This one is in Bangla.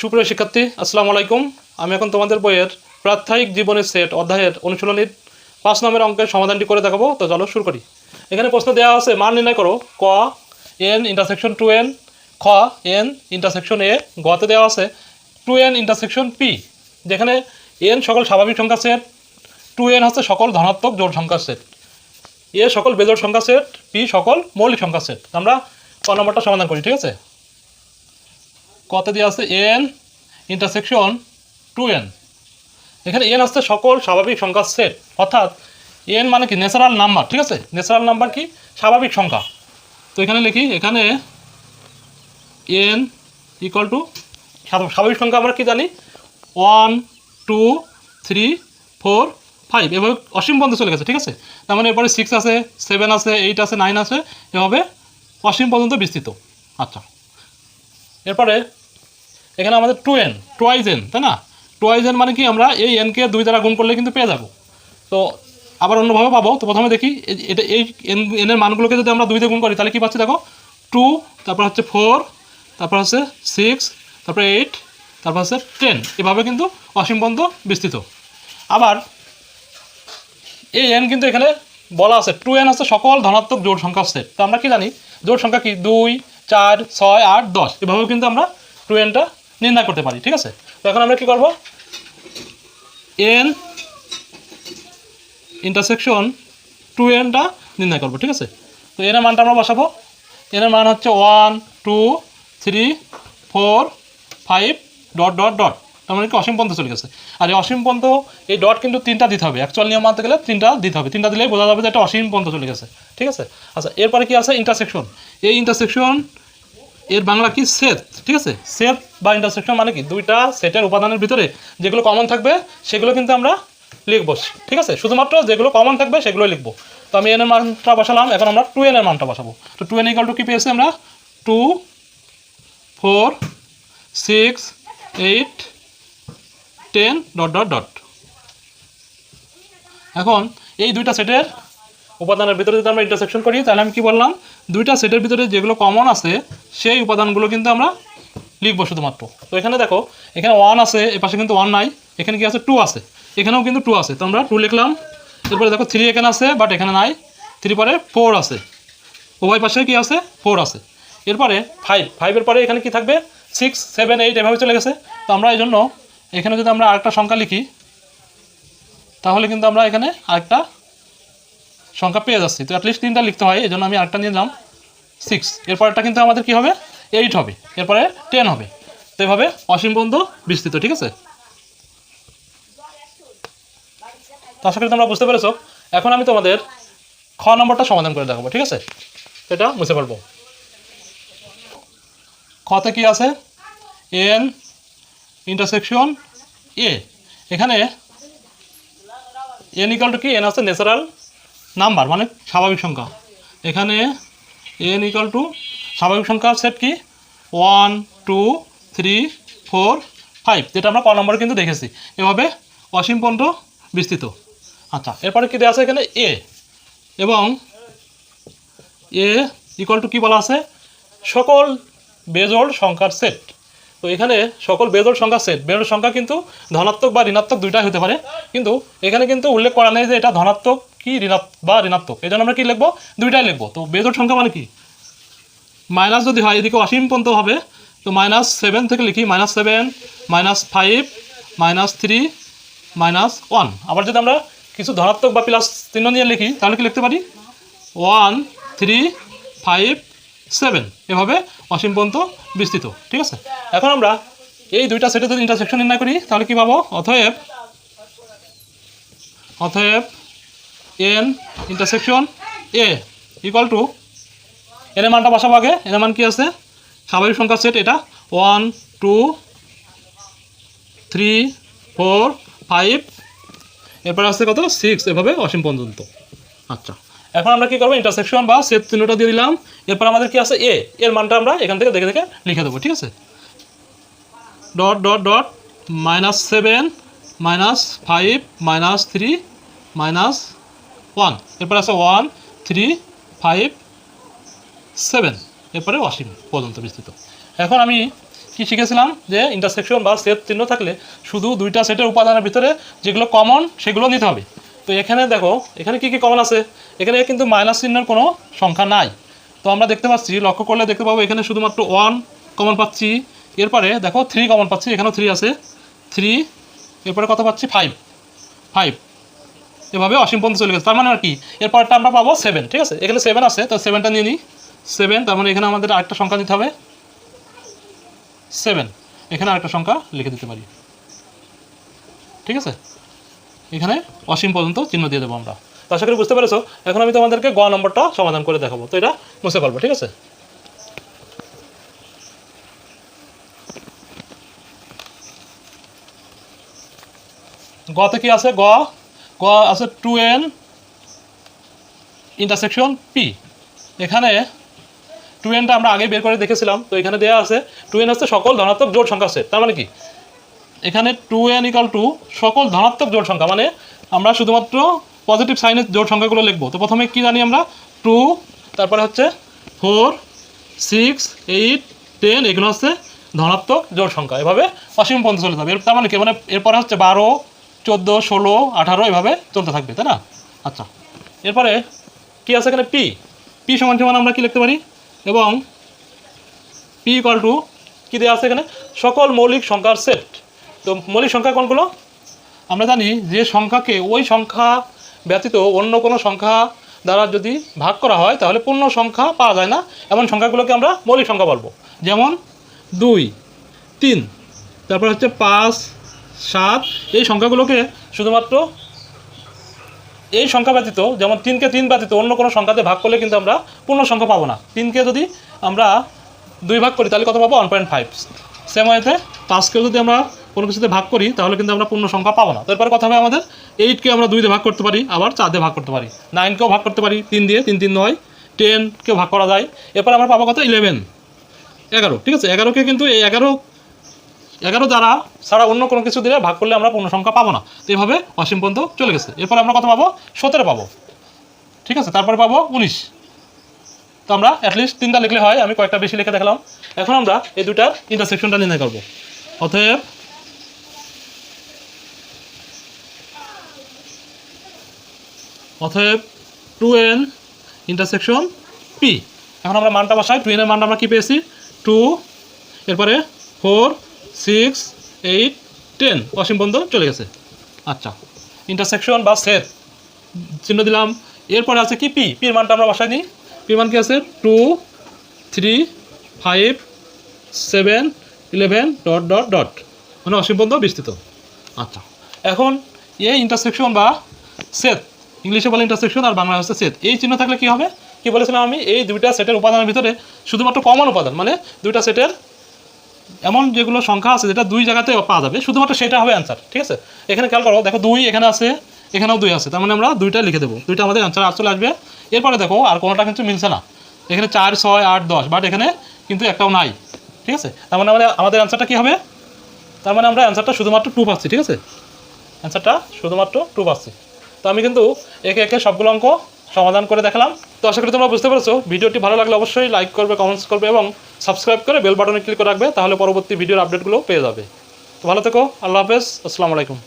সুপ্রিয় শিক্ষার্থী, আসসালামু আলাইকুম। আমি এখন তোমাদের বইয়ের প্রাত্যহিক জীবনের সেট অধ্যায়ের অনুশীলনীর পাঁচ নম্বরের অঙ্কের সমাধানটি করে দেখাবো। তো চলো শুরু করি। এখানে প্রশ্ন দেওয়া আছে, মান নির্ণয় করো। ক এন ইন্টারসেকশন টু এন খ এন ইন্টারসেকশন এ গতে দেওয়া আছে টু এন ইন্টারসেকশন পি যেখানে এন সকল স্বাভাবিক সংখ্যা সেট টু এন হচ্ছে সকল ধনাত্মক জোড় সংখ্যা সেট এ সকল বেজোড় সংখ্যা সেট পি সকল মৌলিক সংখ্যা সেট। আমরা ক নম্বরটা সমাধান করি, ঠিক আছে? কত দিয়ে আছে এন ইন্টারসেকশন টু এন এখানে এন আসছে সকল স্বাভাবিক সংখ্যার সেট অর্থাৎ এন মানে কি? ন্যাচারাল নাম্বার ঠিক আছে? ন্যাচারাল নাম্বার কি? স্বাভাবিক সংখ্যা। তো এখানে লিখি, এখানে এন ইকুয়াল টু স্বাভাবিক সংখ্যা আমরা কি জানি? One two three four five এভাবে অসীম পর্যন্ত চলে গেছে, ঠিক আছে? তার মানে এরপরে সিক্স আছে সেভেন আছে এইট আছে নাইন আছে। এভাবে অসীম পর্যন্ত বিস্তৃত। আচ্ছা। এরপরে এখানে আমাদের টু এন টোয়াইজ এন তাই না? টোয়াইজ এন মানে কি? আমরা এই এনকে দুই দ্বারা গুণ করলে কিন্তু পেয়ে যাব। তো আবার অন্যভাবে পাবো। তো প্রথমে দেখি এটা, এই এন এনের মানগুলোকে যদি আমরা দুই দিয়ে গুণ করি, তাহলে কী পাচ্ছি দেখো? টু তারপর হচ্ছে ফোর তারপর হচ্ছে সিক্স তারপর এইট তারপর হচ্ছে টেন এভাবে কিন্তু অসীম পর্যন্ত বিস্তৃত। আবার এই এন কিন্তু এখানে বলা আছে টু এন হচ্ছে সকল ধনাত্মক জোড় সংখ্যার সেট তো আমরা কি জানি? জোড় সংখ্যা কি? দুই, চার, ছয়, আট, দশ। এভাবেও কিন্তু আমরা টু এনটা নির্ণয় করতে পারি, ঠিক আছে? তো এখন আমরা কি করব? এন ইন্টারসেকশন টু এনটা নির্ণয় করব, ঠিক আছে? তো এনের মানটা আমরা বসাবো। এনের মান হচ্ছে one two three four five dot dot dot তার মানে কি? অসীম পর্যন্ত চলে গেছে। আর এই অসীম পর্যন্ত এই ডট কিন্তু তিনটা দিতে হবে। অ্যাকচুয়াল নিয়ম মানতে গেলে তিনটা দিতে হবে। তিনটা দিলেই বোঝা যাবে যে এটা অসীম পর্যন্ত চলে গেছে। ঠিক আছে? আচ্ছা এরপরে কি আছে? ইন্টারসেকশন এই ইন্টারসেকশন এর বাংলা কি সেট? ঠিক আছে? সেট বা ইন্টারসেকশন মানে কি? দুইটা সেটের উপাদানের ভিতরে যেগুলো কমন থাকবে, সেগুলো কিন্তু আমরা লিখব। ঠিক আছে? শুধুমাত্র যেগুলো কমন থাকবে সেগুলো লিখব। তো আমি এন এর মানটা বসালাম, এখন আমরা টু এন এর মানটা বসাবো। তো টু এন ইকাল টু কি পেয়েছি আমরা? Two four six eight ten dot dot dot এখন এই দুইটা সেটের উপাদানের ভিতরে যদি আমরা ইন্টারসেকশন করি, তাহলে আমি কি বললাম? দুইটা সেটের ভিতরে যেগুলো কমন আছে, সেই উপাদানগুলো কিন্তু আমরা লিখব শুধুমাত্র। তো এখানে দেখো, এখানে ওয়ান আছে, এ পাশে কিন্তু ওয়ান নাই। এখানে কি আছে? টু আছে। এখানেও কিন্তু টু আছে। তো আমরা টু লিখলাম। এরপরে দেখো থ্রি এখানে আছে বাট এখানে নাই। থ্রি পরে ফোর আছে। উভয় পাশে কি আছে? ফোর আছে। এরপরে ফাইভ ফাইভের পরে এখানে কি থাকবে? সিক্স সেভেন এইট এভাবে চলে গেছে। তো আমরা এই জন্য এখানে যদি আমরা আরেকটা সংখ্যা লিখি, তাহলে কিন্তু আমরা এখানে আরেকটা সংখ্যা পেয়ে যাচ্ছি। তো অ্যাটলিস্ট তিনটা লিখতে হয় এই জন্য আমি আরেকটা নিলাম। সিক্স এরপরটা কিন্তু আমাদের কি হবে? এইট হবে। এরপরে টেন হবে। তো এভাবে অসীম বন্ধু বিস্তৃত, ঠিক আছে? তো আশা করি তোমরা বুঝতে পেরেছ। এখন আমি তোমাদের খ নম্বরটা সমাধান করে দেখাবো, ঠিক আছে? এটা মুছে পারব খতে কি আছে? এন ইন্টারসেকশন এ এখানে এন ইকাল টু কি? এন আছে ন্যাচারাল নাম্বার মানে স্বাভাবিক সংখ্যা। এখানে এন ইকাল টু স্বাভাবিক সংখ্যার সেট কি? One two three four five যেটা আমরা ক নম্বরে কিন্তু দেখেছি। এভাবে অসীম পর্যন্ত বিস্তৃত। আচ্ছা এরপরে কি দেওয়া আছে এখানে? এ এবং এ ইকুয়াল টু কী বলা আছে? সকল বেজোড় সংখ্যার সেট তো এখানে সকল বেজোড় সংখ্যার সেট বেজোড় সংখ্যা কিন্তু ধনাত্মক বা ঋণাত্মক দুইটাই হতে পারে। কিন্তু এখানে কিন্তু উল্লেখ করা নেই যে এটা ধনাত্মক কি? ঋণাত্মক বা ঋণাত্মক। এই জন্য আমরা কী লিখব? দুইটাই লিখব। তো বেজোড় সংখ্যা মানে কি? মাইনাস যদি হয়, এদিকে অসীম পর্যন্ত হবে, তো মাইনাস সেভেন থেকে লিখি, minus seven, minus five, minus three, minus one. আবার যদি আমরা কিছু ধনাত্মক বা প্লাস চিহ্ন নিয়ে লিখি, তাহলে কি লিখতে পারি? One, three, five, seven. এভাবে অসীম পর্যন্ত বিস্তৃত। ঠিক আছে? এখন আমরা এই দুইটা সেটে যদি ইন্টারসেকশন নির্ণয় করি, তাহলে কি পাবো? অতএব অতএব N intersection A equal to এর মানটা বসাবো আগে এর মান কি আছে? স্বাভাবিক সংখ্যার সেট এটা। One two three four five এরপরে আসছে কত? সিক্স এভাবে অসীম পর্যন্ত। আচ্ছা। এখন আমরা কি করব? ইন্টারসেকশন বা সেট চিহ্নটা দিয়ে দিলাম। এরপর আমাদের কি আছে? এ এর মানটা আমরা এখান থেকে দেখে দেখে লিখে দেবো, ঠিক আছে? Dot dot dot minus seven minus five minus three minus one এরপর আছে ওয়ান থ্রি ফাইভ সেভেন এরপরে অসীম পর্যন্ত বিস্তৃত। এখন আমি কি শিখেছিলাম? যে ইন্টারসেকশন বা সেট চিহ্ন থাকলে শুধু দুইটা সেটের উপাদানের ভিতরে যেগুলো কমন সেগুলো নিতে হবে। তো এখানে দেখো, এখানে কি কি কমন আছে? এখানে কিন্তু মাইনাস চিহ্নের কোনো সংখ্যা নাই। তো আমরা দেখতে পাচ্ছি, লক্ষ্য করলে দেখতে পাবো এখানে শুধুমাত্র ওয়ান কমন পাচ্ছি। এরপরে দেখো থ্রি কমন পাচ্ছি, এখানেও থ্রি আছে। থ্রি এরপরে কত পাচ্ছি? ফাইভ ফাইভ এভাবে অসীম পর্যন্ত চলে গেছে। তার মানে আর কি এরপরটা আমরা পাবো সেভেন ঠিক আছে? এখানে সেভেন আছে তো সেভেনটা নিয়ে নিই। সেভেন তার মানে এখানে আমাদের আরেকটা সংখ্যা দিতে হবে। সেভেন এখানে আরেকটা সংখ্যা লিখে দিতে পারি। ঠিক আছে? এখানে অসীম পর্যন্ত চিহ্ন দিয়ে দেবো আমরা। তো আশা করি বুঝতে পেরেছ, এখন আমি তোমাদেরকে গ নম্বরটা সমাধান করে দেখাবো। তো এটা মুছে পারব ঠিক আছে? গতে কি আছে? গ গ আছে টু এন ইন্টারসেকশন পি এখানে টু এনটা আমরা আগে বের করে দেখেছিলাম, তো এখানে দেওয়া আছে টু এন হচ্ছে সকল ধনাত্মক জোড় সংখ্যা সেট তার মানে কি? এখানে টু এন ইকাল টু সকল ধনাত্মক জোড় সংখ্যা মানে আমরা শুধুমাত্র পজিটিভ সাইনের জোড় সংখ্যাগুলো লিখব। তো প্রথমে কি জানি আমরা? টু তারপরে হচ্ছে ফোর সিক্স এইট টেন এগুলো হচ্ছে ধনাত্মক জোড় সংখ্যা। এভাবে অসীম পর্যন্ত চলে যাবে। এর তার মানে কি? মানে এরপরে হচ্ছে বারো চোদ্দ, ষোলো, আঠারো এভাবে চলতে থাকবে, তাই না? আচ্ছা এরপরে কি আছে এখানে? পি পি সমান সমান আমরা কি লিখতে পারি? এবং পি ইকাল টু কী দেওয়া আছে এখানে? সকল মৌলিক সংখ্যার সেট তো মৌলিক সংখ্যা কোনগুলো? আমরা জানি যে সংখ্যাকে ওই সংখ্যা ব্যতীত অন্য কোনো সংখ্যা দ্বারা যদি ভাগ করা হয়, তাহলে পূর্ণ সংখ্যা পাওয়া যায় না। এমন সংখ্যাগুলোকে আমরা মৌলিক সংখ্যা বলব। যেমন দুই, তিন, তারপর হচ্ছে পাঁচ সাত, এই সংখ্যাগুলোকে শুধুমাত্র এই সংখ্যা ব্যতীত, যেমন তিনকে তিন ব্যতীত অন্য কোনো সংখ্যাতে ভাগ করলে কিন্তু আমরা পূর্ণ সংখ্যা পাবো না। তিনকে যদি আমরা দুই ভাগ করি, তাহলে কত পাবো? ওয়ান পয়েন্ট ফাইভ সেম ওয়েতে পাঁচকেও যদি আমরা কোনো কিছুতে ভাগ করি, তাহলে কিন্তু আমরা পূর্ণ সংখ্যা পাবো না। তারপরে কথা হবে আমাদের এইটকে আমরা দুই দিয়ে ভাগ করতে পারি, আবার চার দিয়ে ভাগ করতে পারি। নাইনকেও ভাগ করতে পারি, তিন দিয়ে, তিন তিন, নয়। টেনকেও ভাগ করা যায়। এরপর আমরা পাবো কত? ইলেভেন এগারো, ঠিক আছে? এগারোকে কিন্তু, এই এগারো এগারো দ্বারা ছাড়া অন্য কোনো কিছু দিলে ভাগ করলে আমরা পূর্ণ সংখ্যা পাবো না। তো এইভাবে অসীম পর্যন্ত চলে গেছে। এরপর আমরা কত পাবো? সতেরো পাবো। ঠিক আছে, তারপরে পাবো উনিশ। তো আমরা অ্যাটলিস্ট তিনটা লিখলে হয়, আমি কয়েকটা বেশি লিখে দেখলাম। এখন আমরা এই দুটার ইন্টারসেকশনটা নির্ণয় করব। অতএব অতএব টু এন ইন্টারসেকশন পি এখন আমরা মানটা বসাই। টু এনের মানটা আমরা কী পেয়েছি? টু এরপরে ফোর সিক্স, এইট, টেন। অসীম পর্যন্ত চলে গেছে। আচ্ছা ইন্টারসেকশন বা সেট চিহ্ন দিলাম। এরপরে আছে কি? পি পির মানটা আমরা বাসায় নিই পির মান কি আছে? Two three five seven eleven dot dot dot মানে অসীম পর্যন্ত বিস্তৃত। আচ্ছা এখন এই ইন্টারসেকশন বা সেট ইংলিশে বলে ইন্টারসেকশন আর বাংলা হচ্ছে সেট এই চিহ্ন থাকলে কি হবে? কি বলেছিলাম আমি? এই দুইটা সেটের উপাদানের ভিতরে শুধুমাত্র কমন উপাদান মানে দুইটা সেটের এমন যেগুলো সংখ্যা আছে যেটা দুই জায়গাতে পাওয়া যাবে, শুধুমাত্র সেটা হবে অ্যান্সার ঠিক আছে? এখানে খেয়াল করো, দেখো দুই, এখানে আছে, এখানেও দুই আছে, তার মানে আমরা দুইটা লিখে দেবো, দুইটা আমাদের অ্যান্সার আর চলে আসবে। এরপরে দেখো, আর কোনোটা কিন্তু মিলছে না। এখানে চার, ছয়, আট, দশ বাট এখানে কিন্তু একটাও নাই, ঠিক আছে? তার মানে আমাদের আমাদের অ্যান্সারটা কী হবে? তার মানে আমরা অ্যান্সারটা শুধুমাত্র টু পাচ্ছি, ঠিক আছে? অ্যান্সারটা শুধুমাত্র টু পাচ্ছি। তো আমি কিন্তু একে একে সবগুলো অঙ্ক সমাধান করে দেখালাম। তো আশা করি তোমরা বুঝতে পারছ। ভিডিওটি ভালো লাগলে অবশ্যই লাইক করবে কমেন্টস করবে এবং সাবস্ক্রাইব করে বেল বাটনে ক্লিক করে রাখবে, তাহলে পরবর্তী ভিডিওর আপডেটগুলো পেয়ে যাবে। তো ভালো থেকো, আল্লাহ হাফেজ, আসসালামু আলাইকুম।